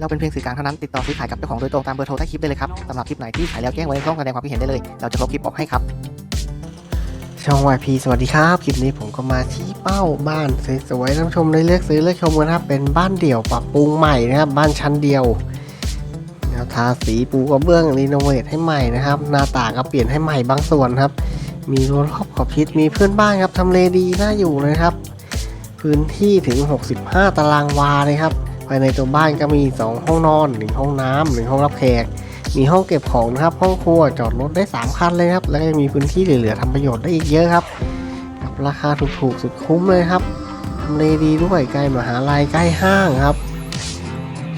เราเป็นเพียงสื่อกลางเท่านั้นติดต่อซื้อขายกับเจ้าของโดยตรงตามเบอร์โทรใต้คลิปได้เลยครับสำหรับคลิปไหนที่ขายแล้วแจ้งไว้ในช่องแสดงความคิดเห็นได้เลย เราจะลบคลิปออกให้ครับ ช่อง YP สวัสดีครับคลิปนี้ผมก็มาชี้เป้าบ้านสวยๆท่านผู้ชมได้เลือกซื้อเลือกชมกันนะครับเป็นบ้านเดี่ยวปรับปรุงใหม่นะครับบ้านชั้นเดียวแนวทาสีปูกระเบื้องรีโนเวทให้ใหม่นะครับ หน้าต่างก็เปลี่ยนให้ใหม่บางส่วนครับ มีรั้วรอบขอบชิดมีเพื่อนบ้านครับทำเลดีน่าอยู่เลยครับ พื้นที่ถึง 65 ตารางวาเลยครับ ภายในตัวบ้านก็มี 2 ห้องนอน1ห้องน้ำหนึ่งห้องรับแขก มีห้องเก็บของนะครับ ห้องครัวจอดรถได้ 3 คันเลยครับ แล้วก็มีพื้นที่เหลือๆทำประโยชน์ได้อีกเยอะครับ กับราคาถูกๆสุดคุ้มเลยครับทำเลดีด้วยใกล้มหาลัยใกล้ห้างครับ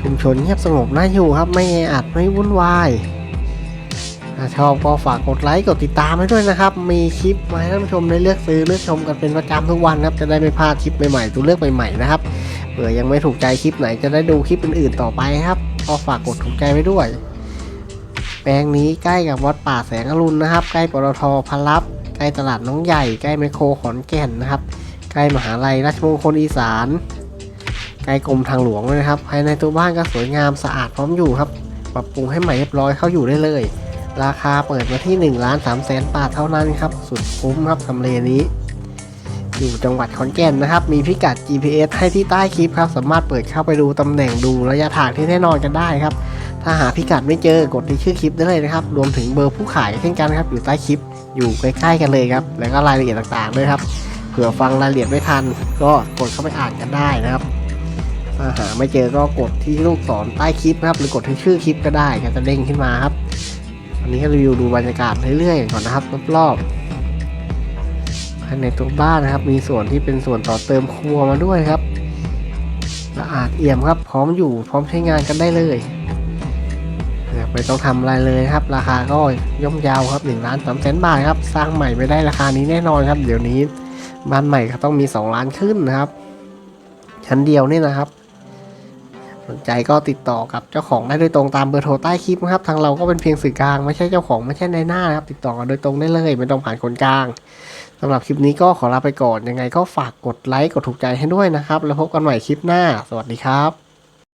ชุมชนเงียบสงบน่าอยู่ครับ ไม่แออัดไม่วุ่นวายถ้าชอบก็ฝากกดไลค์กดติดตามให้ด้วยนะครับ มีคลิปมาให้ท่านผู้ชมได้เลือกซื้อเลือกชมกันเป็นประจำทุกวันครับ จะได้ไม่พลาดคลิปใหม่ๆตัวเลือกใหม่ๆนะครับ เผื่อยังไม่ถูกใจคลิปไหนจะได้ดูคลิปอื่นๆต่อไปครับก็ฝากกดถูกใจไว้ด้วย แปลงนี้ใกล้กับวัดป่าแสงอรุณนะครับ ใกล้ปตทพลับ ใกล้ตลาดน้องใหญ่ ใกล้ไมโครขอนแก่นนะครับ ใกล้มหาลัยราชมงคลอีสาน ใกล้กรมทางหลวงเลยนะครับ ภายในตัวบ้านก็สวยงามสะอาดพร้อมอยู่ครับ ปรับปรุงให้ใหม่เรียบร้อยเข้าอยู่ได้เลย ราคาเปิดมาที่1ล้าน3แสนบาทเท่านั้นครับ สุดคุ้มครับทำเลนี้ อยู่จังหวัดขอนแก่นนะครับ มีพิกัด GPS ให้ที่ใต้คลิปครับ สามารถเปิดเข้าไปดูตำแหน่งดูระยะทางที่แน่นอนกันได้ครับ ถ้าหาพิกัดไม่เจอกดที่ชื่อคลิปได้เลยนะครับ รวมถึงเบอร์ผู้ขายเช่นกันครับ อยู่ใต้คลิป อยู่ใกล้ๆกันเลยครับ แล้วก็รายละเอียดต่างๆด้วยครับ เผื่อฟังรายละเอียดไม่ทัน ก็กดเข้าไปอ่านกันได้นะครับถ้าหาไม่เจอก็กดที่ลูกศรใต้คลิปนะครับ หรือกดที่ชื่อคลิปก็ได้ก็จะเด้งขึ้นมาครับอันนี้ก็รีวิวดูบรรยากาศเรื่อยๆก่อนนะครับรอบๆ ภายในตัวบ้านนะครับ มีส่วนที่เป็นส่วนต่อเติมครัวมาด้วยครับสะอาดเอี่ยมครับ พร้อมอยู่พร้อมใช้งานกันได้เลยไม่ต้องทำอะไรเลยครับ ราคาก็ย่อมยาวครับ1ล้านสามแสนบาทครับ สร้างใหม่ไม่ได้ราคานี้แน่นอนครับ เดี๋ยวนี้บ้านใหม่ก็ต้องมี 2 ล้านขึ้นนะครับ ชั้นเดียวนี่นะครับ สนใจก็ติดต่อกับเจ้าของได้โดยตรงตามเบอร์โทรใต้คลิปนะครับ ทางเราก็เป็นเพียงสื่อกลางไม่ใช่เจ้าของไม่ใช่ในหน้านะครับ ติดต่อกันโดยตรงได้เลย ไม่ต้องผ่านคนกลางสำหรับคลิปนี้ก็ขอลาไปก่อนยังไงก็ฝากกดไลค์กดถูกใจให้ด้วยนะครับ แล้วพบกันใหม่คลิปหน้า สวัสดีครับ